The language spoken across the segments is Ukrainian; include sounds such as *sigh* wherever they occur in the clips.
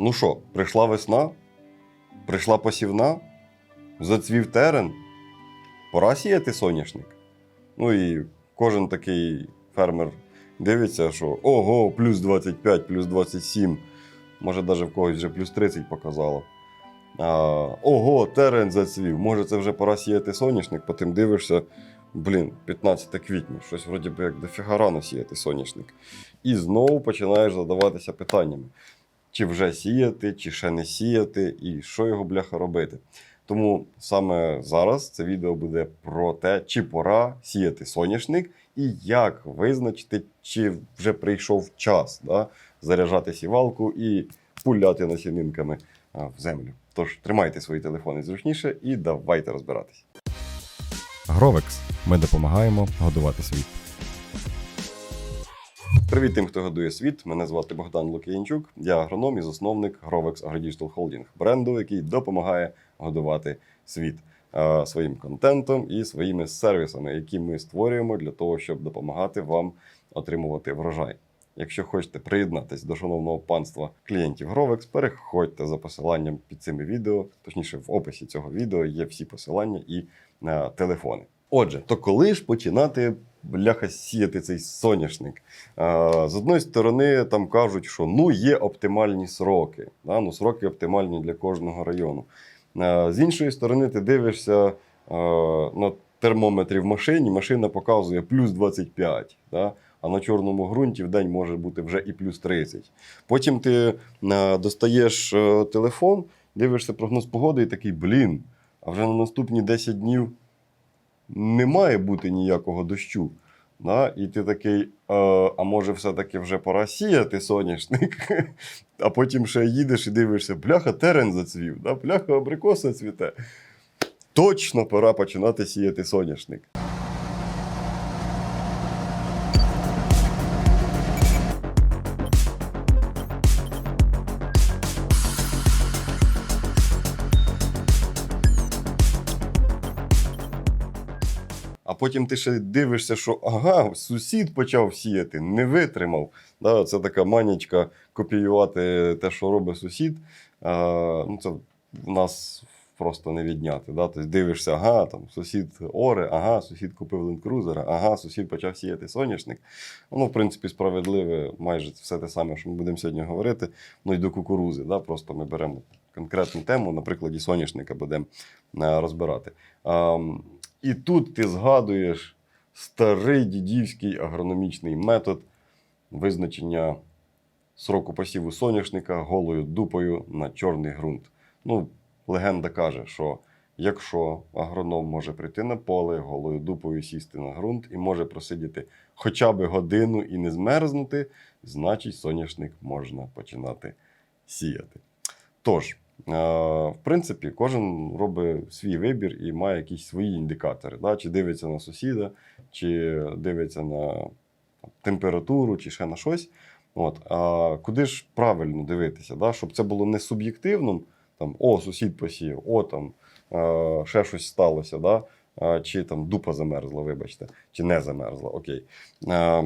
Ну що, прийшла весна, прийшла посівна, зацвів терен, пора сіяти соняшник. Ну і кожен такий фермер дивиться, що ого, плюс 25, плюс 27, може навіть в когось вже плюс 30 показало. А, ого, терен зацвів, може це вже пора сіяти соняшник, потім дивишся, блін, 15 квітня, щось вроді би як дофіга рано сіяти соняшник. І знову починаєш задаватися питаннями чи вже сіяти, чи ще не сіяти, і що його бляха робити. Тому саме зараз це відео буде про те, чи пора сіяти соняшник, і як визначити, чи вже прийшов час да, заряджати сівалку і пуляти насінинками в землю. Тож тримайте свої телефони зручніше і давайте розбиратись. Гровекс. Ми допомагаємо годувати світ. Привіт тим, хто годує світ. Мене звати Богдан Лук'янчук. Я агроном і засновник Grovex AgroDigital Holding, бренду, який допомагає годувати світ е, своїм контентом і своїми сервісами, які ми створюємо для того, щоб допомагати вам отримувати врожай. Якщо хочете приєднатись до шановного панства клієнтів Grovex, переходьте за посиланням під цими відео, точніше, в описі цього відео є всі посилання і е, телефони. Отже, то коли ж починати бляха сіяти цей соняшник? З одної сторони, там кажуть, що ну є оптимальні сроки. Да? Ну, сроки оптимальні для кожного району. З іншої сторони, ти дивишся на термометрі в машині, машина показує плюс 25. Да? А на чорному ґрунті в день може бути вже і плюс 30. Потім ти достаєш е, телефон, дивишся прогноз погоди і такий, блін, а вже на наступні 10 днів не має бути ніякого дощу. Да? І ти такий, е, а може, все-таки вже пора сіяти соняшник. *laughs* А потім ще їдеш і дивишся, бляха, терен зацвів, да? бляха, абрикоса цвіте. Точно пора починати сіяти соняшник. А потім ти ще дивишся, що ага, сусід почав сіяти, не витримав. Да, це така манічка копіювати те, що робить сусід. А, ну, це в нас просто не відняти. Да? Тобто дивишся, ага, там сусід оре, ага, сусід купив ленд-крузера, ага, сусід почав сіяти соняшник. Воно, в принципі, справедливе, майже все те саме, що ми будемо сьогодні говорити. Ну і до кукурузи. Да? Просто ми беремо конкретну тему, на прикладі соняшника будемо е, розбирати. І тут ти згадуєш старий дідівський агрономічний метод визначення сроку посіву соняшника голою дупою на чорний ґрунт. Ну, легенда каже, що якщо агроном може прийти на поле, голою дупою сісти на ґрунт і може просидіти хоча б годину і не змерзнути, значить соняшник можна починати сіяти. Тож, в принципі, кожен робить свій вибір і має якісь свої індикатори. Да? Чи дивиться на сусіда, чи дивиться на температуру, чи ще на щось. От. А куди ж правильно дивитися, да? щоб це було не суб'єктивним, там, о, сусід посіяв, о, там е, ще щось сталося, да? чи там дупа замерзла, вибачте, чи не замерзла. Окей. Е,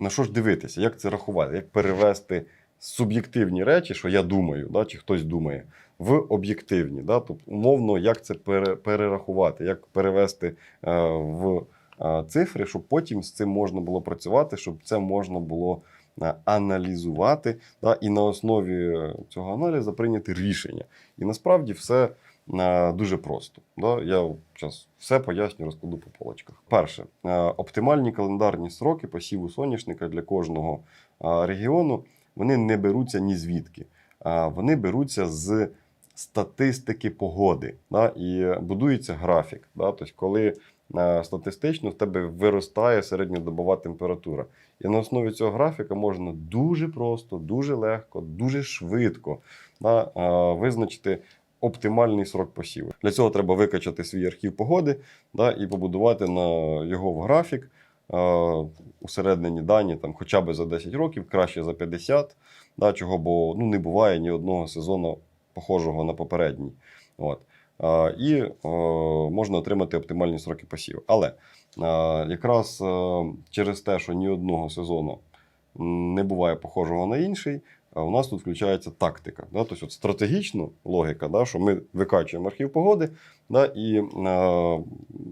на що ж дивитися, як це рахувати, як перевести суб'єктивні речі, що я думаю, да, чи хтось думає, в об'єктивні. Да? Тобто, умовно, як це пере, перерахувати, як перевести е, в е, цифри, щоб потім з цим можна було працювати, щоб це можна було е, аналізувати, да? і на основі цього аналізу прийняти рішення. І насправді все. е, Дуже просто. Да? Я зараз все поясню, розкладу по полочках. Перше, е, оптимальні календарні сроки посіву соняшника для кожного регіону вони не беруться ні звідки. а Вони беруться з статистики погоди. Да? І будується графік. Да? Тобто, коли е, статистично в тебе виростає середньодобова температура. І на основі цього графіка можна дуже просто, дуже легко, дуже швидко да? е, визначити. Оптимальний срок посіву. Для цього треба викачати свій архів погоди да, і побудувати на його в графік, усереднені дані там, хоча б за 10 років, краще за 50, да, чого бо ну, не буває ні одного сезону похожого на попередній. От. Е, і е, можна отримати оптимальні сроки посіву. Але е, якраз е, через те, що ні одного сезону не буває похожого на інший, е, у нас тут включається тактика. Да? Тобто от стратегічна логіка, да? що ми викачуємо архів погоди, да? і е,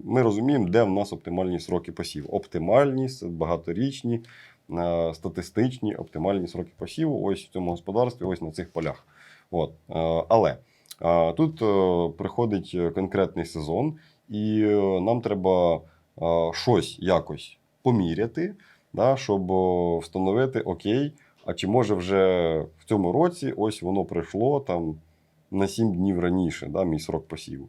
ми розуміємо, де в нас оптимальні сроки посіву. Оптимальні, багаторічні, е, статистичні, оптимальні сроки посіву. Ось в цьому господарстві, ось на цих полях. От. Е, але е, тут е, приходить конкретний сезон, і е, нам треба е, щось якось поміряти, да, щоб е, встановити окей. А чи може вже в цьому році ось воно прийшло там на 7 днів раніше, да, мій срок посіву.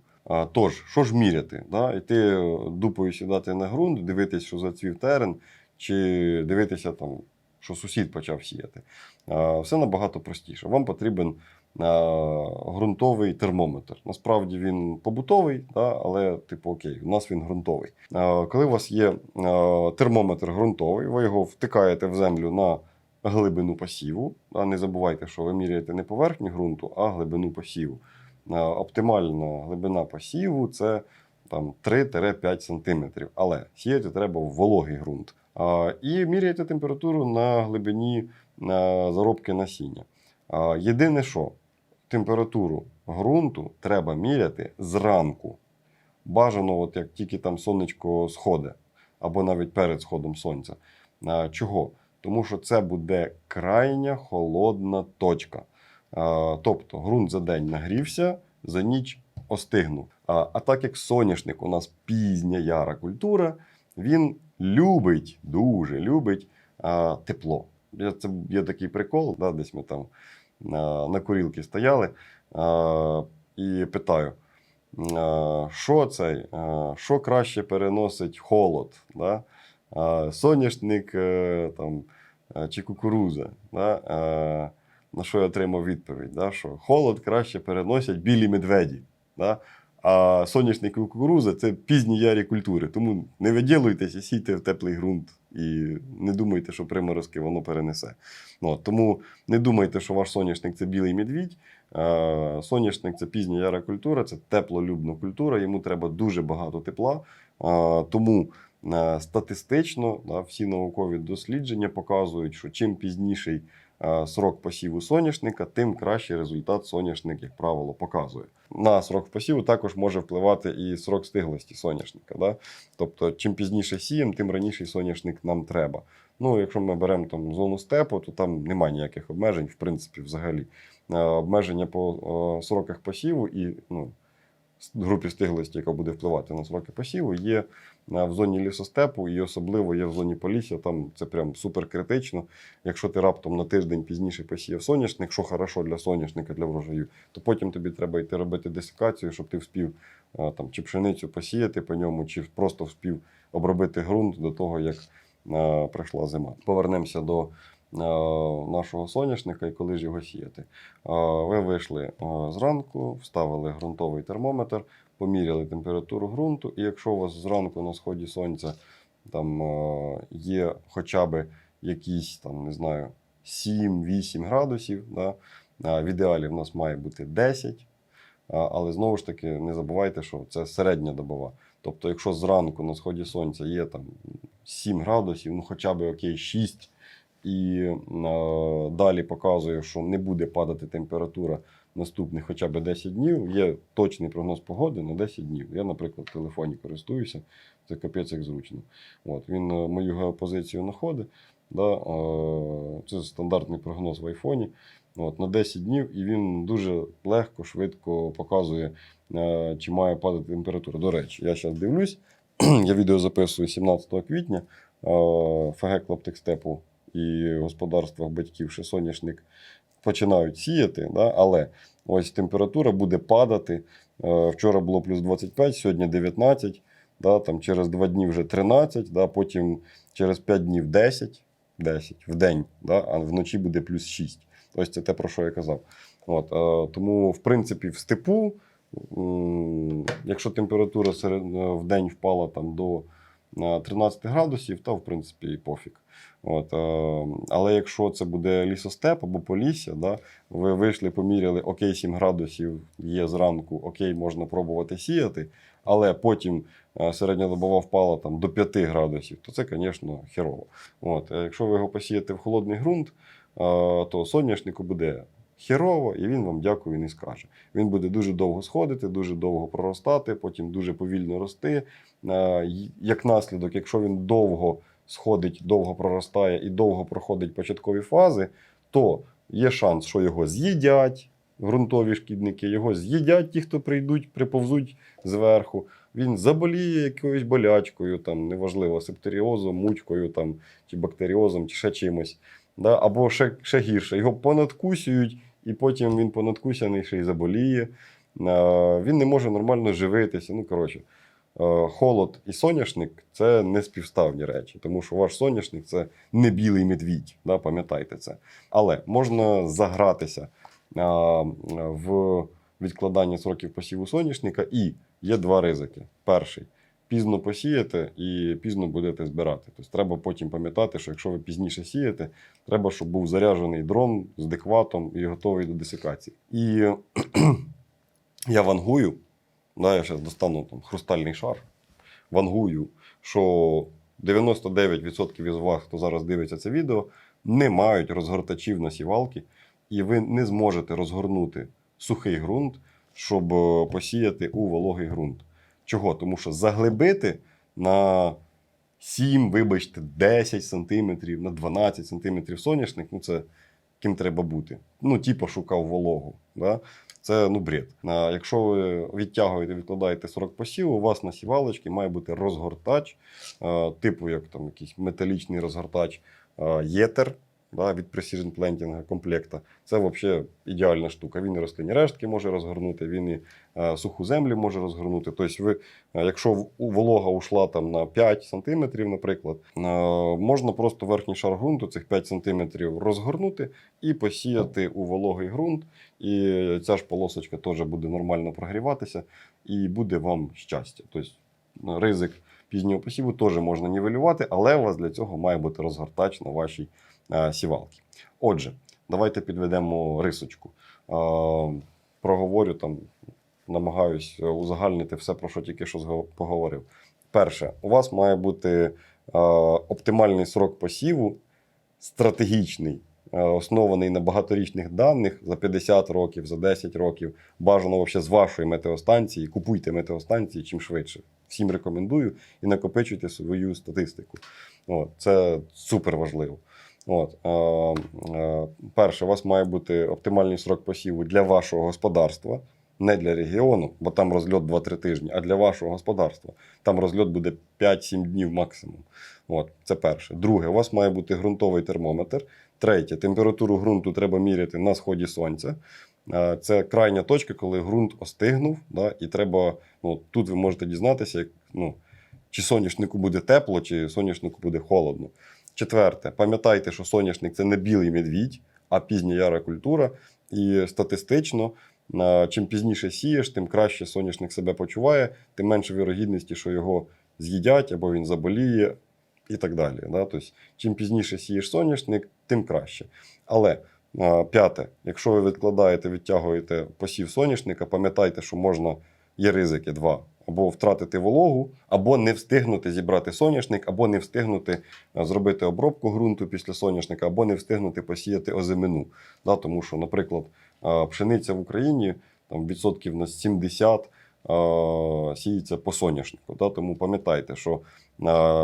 Тож, що ж міряти? Да? Йти е, дупою сідати на ґрунт, дивитись, що зацвів терен, чи дивитися, там, що сусід почав сіяти. Все набагато простіше. Вам потрібен ґрунтовий термометр. Насправді він побутовий, да, але, типу, окей, у нас він ґрунтовий. Коли у вас є термометр ґрунтовий, ви його втикаєте в землю на глибину посіву. Не забувайте, що ви міряєте не поверхню ґрунту, а глибину посіву. А, Оптимальна глибина посіву це там 3-5 см. Але сіяти треба в вологий ґрунт. І міряєте температуру на глибині заробки насіння. Єдине, що температуру ґрунту треба міряти зранку. Бажано, от як тільки там сонечко сходить, або навіть перед сходом сонця. Чого? Тому що це буде крайня холодна точка. Тобто ґрунт за день нагрівся, за ніч остигнув. А, так як соняшник у нас пізня яра культура, він любить, дуже любить тепло. Це є такий прикол, да, десь ми там на, курілки стояли і питаю. Що це? а, Що краще переносить холод? Да? Соняшник е, там, чи кукуруза? Да? На що я отримав відповідь? Да? Що холод краще переносять білі медведі. Да? А соняшник і це пізні ярі культури. Тому не виділуйтеся, сійте в теплий ґрунт і не думайте, що приморозки воно перенесе. Ну, тому не думайте, що ваш соняшник це білий медвідь. Соняшник це пізня яра культура, це теплолюбна культура, йому треба дуже багато тепла. Тому е, статистично всі наукові дослідження показують, що чим пізніший срок посіву соняшника, тим кращий результат соняшник, як правило, показує. На срок посіву також може впливати і срок стиглості соняшника. Да? Тобто, чим пізніше сіємо, тим раніше соняшник нам треба. Ну, якщо ми беремо там зону степу, то там немає ніяких обмежень, в принципі, взагалі. Е, Обмеження по е, сроках посіву і ну, групі стиглості, яка буде впливати на сроки посіву, є е, в зоні лісостепу і особливо є в зоні полісся. Там це прям супер критично. Якщо ти раптом на тиждень пізніше посіяв соняшник, що хорошо для соняшника, для врожаю, то потім тобі треба йти робити десикацію, щоб ти вспів е, там, чи пшеницю посіяти по ньому, чи просто вспів обробити ґрунт до того, як е, прийшла зима. Повернемося до е, нашого соняшника і коли ж його сіяти. Е, Ви вийшли е, зранку, вставили ґрунтовий термометр, поміряли температуру ґрунту, і якщо у вас зранку на сході сонця там е, є хоча б якісь там, не знаю, 7-8 градусів, да, в ідеалі в нас має бути 10. Але знову ж таки, не забувайте, що це середня добова. Тобто, якщо зранку на сході сонця є там 7 градусів, ну хоча б окей, 6, і е, далі показує, що не буде падати температура наступних хоча б 10 днів, є точний прогноз погоди на 10 днів. Я, наприклад, в телефоні користуюся, це капець як зручно. От, він е, мою геопозицію знаходить. Да, е, це стандартний прогноз в айфоні. От, на 10 днів, і він дуже легко, швидко показує, е, чи має падати температура. До речі, я зараз дивлюсь, *clears throat* я відео записую 17 квітня. ФГ Клаптекстепу і господарствах батьків ще соняшник починають сіяти, да, але ось температура буде падати. Е, Вчора було плюс 25, сьогодні 19, да, там через 2 дні вже 13, да, потім через 5 днів 10, 10 в день, да, а вночі буде плюс 6. Ось це те, про що я казав. От, е, тому, в принципі, в степу, якщо температура е, в день впала там, до е, 13 градусів, то в принципі пофіг. От, е, але якщо це буде лісостеп або полісся, да, ви вийшли, поміряли, окей, 7 градусів є зранку, окей, можна пробувати сіяти, але потім е, середня добова впала там, до 5 градусів, то це, звісно, херово. От, е, якщо ви його посієте в холодний ґрунт, то соняшнику буде херово, і він вам дякую не скаже. Він буде дуже довго сходити, дуже довго проростати, потім дуже повільно рости. Е, Як наслідок, якщо він довго сходить, довго проростає і довго проходить початкові фази, то є шанс, що його з'їдять ґрунтові шкідники, його з'їдять ті, хто прийдуть, приповзуть зверху. Він заболіє якоюсь болячкою, там, неважливо, септеріозом, мучкою там, чи бактеріозом, чи ще чимось. Да? Або ще, ще гірше, його понадкусюють, і потім він понадкусяний ще й заболіє. Він не може нормально живитися. Ну, коротше, холод і соняшник це не співставні речі, тому що ваш соняшник це не білий медвідь, да? пам'ятайте це. Але можна загратися а, в відкладанні сроків посіву соняшника, і є два ризики. Перший пізно посіяти і пізно будете збирати. Тобто треба потім пам'ятати, що якщо ви пізніше сієте, треба, щоб був заряджений дрон з декватом і готовий до десикації. І *clears throat* я вангую, да, я зараз достану там хрустальний шар, вангую, що 99% із вас, хто зараз дивиться це відео, не мають розгортачів на сівалки, і ви не зможете розгорнути сухий ґрунт, щоб е, посіяти у вологий ґрунт. Чого? Тому що заглибити на 7, вибачте, 10 сантиметрів, на 12 сантиметрів соняшник, ну це ким треба бути. Ну, типу, шукав вологу. Да? Це ну, бред. Якщо ви відтягуєте, відкладаєте 40 посів, у вас на сівалочці має бути розгортач, е, типу як там якийсь металічний розгортач е, єтер да, від Precision Planting комплекта. Це взагалі ідеальна штука. Він і рослинні рештки може розгорнути, він і е, суху землю може розгорнути. Тобто, ви, е, якщо волога ушла там на 5 см, наприклад, е, можна просто верхній шар ґрунту, цих 5 см розгорнути і посіяти у вологий ґрунт. І ця ж полосочка теж буде нормально прогріватися, і буде вам щастя. Тобто е, ризик пізнього посіву теж можна нівелювати, але у вас для цього має бути розгортач на вашій е, сівалці. Отже, давайте підведемо рисочку. Е, проговорю там, намагаюсь узагальнити все, про що тільки що поговорив. Перше, у вас має бути е, оптимальний срок посіву, стратегічний, оснований на багаторічних даних за 50 років, за 10 років. Бажано взагалі з вашої метеостанції. Купуйте метеостанції чим швидше. Всім рекомендую і накопичуйте свою статистику. От, це супер важливо. От, перше, у вас має бути оптимальний срок посіву для вашого господарства, не для регіону, бо там розльот 2-3 тижні, а для вашого господарства. Там розльот буде 5-7 днів максимум. От, це перше. Друге, у вас має бути ґрунтовий термометр. Третє, температуру ґрунту треба міряти на сході сонця. Це крайня точка, коли ґрунт остигнув, да, і треба. Ну, тут ви можете дізнатися, як, ну, чи соняшнику буде тепло, чи соняшнику буде холодно. Четверте, пам'ятайте, що соняшник це не білий медвідь, а пізня яра культура. І статистично, чим пізніше сієш, тим краще соняшник себе почуває, тим менше вірогідності, що його з'їдять або він заболіє, і так далі. Да? Тобто, чим пізніше сієш соняшник, тим краще. Але п'яте, якщо ви відкладаєте, відтягуєте посів соняшника, пам'ятайте, що можна, є ризики два. Або втратити вологу, або не встигнути зібрати соняшник, або не встигнути е, зробити обробку ґрунту після соняшника, або не встигнути посіяти озимину. Да, тому що, наприклад, е, пшениця в Україні там, відсотків на 70 е, сіється по соняшнику. Да, тому пам'ятайте, що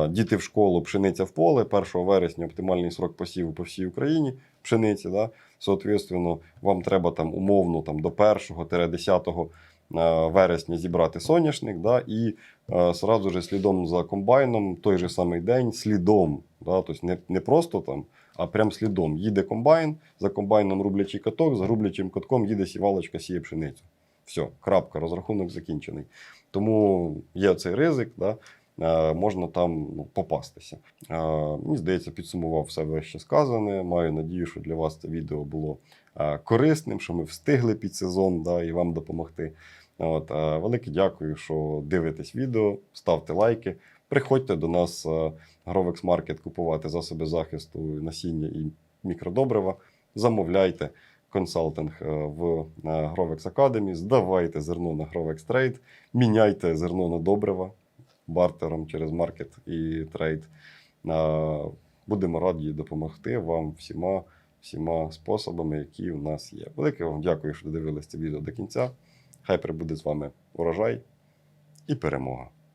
діти в школу, пшениця в поле, 1 вересня оптимальний срок посіву по всій Україні пшениці. Да, Соответственно, вам треба там умовно там, до 1-10 е, вересня зібрати соняшник, да, і е, сразу же слідом за комбайном той же самий день слідом. Да, тобто не, не просто там, а прям слідом. Їде комбайн, за комбайном рублячий каток, за рублячим катком їде сівалочка, сіє пшеницю. Все, крапка, розрахунок закінчений. Тому є цей ризик, да, е, можна там ну, попастися. Е, мені здається, підсумував все вище сказане. Маю надію, що для вас це відео було е, корисним, що ми встигли під сезон да, і вам допомогти. От, е, велике дякую, що дивитесь відео, ставте лайки. Приходьте до нас е, Grovex Market купувати засоби захисту, насіння і мікродобрива. Замовляйте консалтинг е, в е, Grovex Academy, здавайте зерно на Grovex Trade, міняйте зерно на добрива бартером через маркет і трейд. Е, Будемо раді допомогти вам всіма всіма способами, які у нас є. Велике вам дякую, що додивилися це відео до кінця. Хай прибуде з вами урожай і перемога.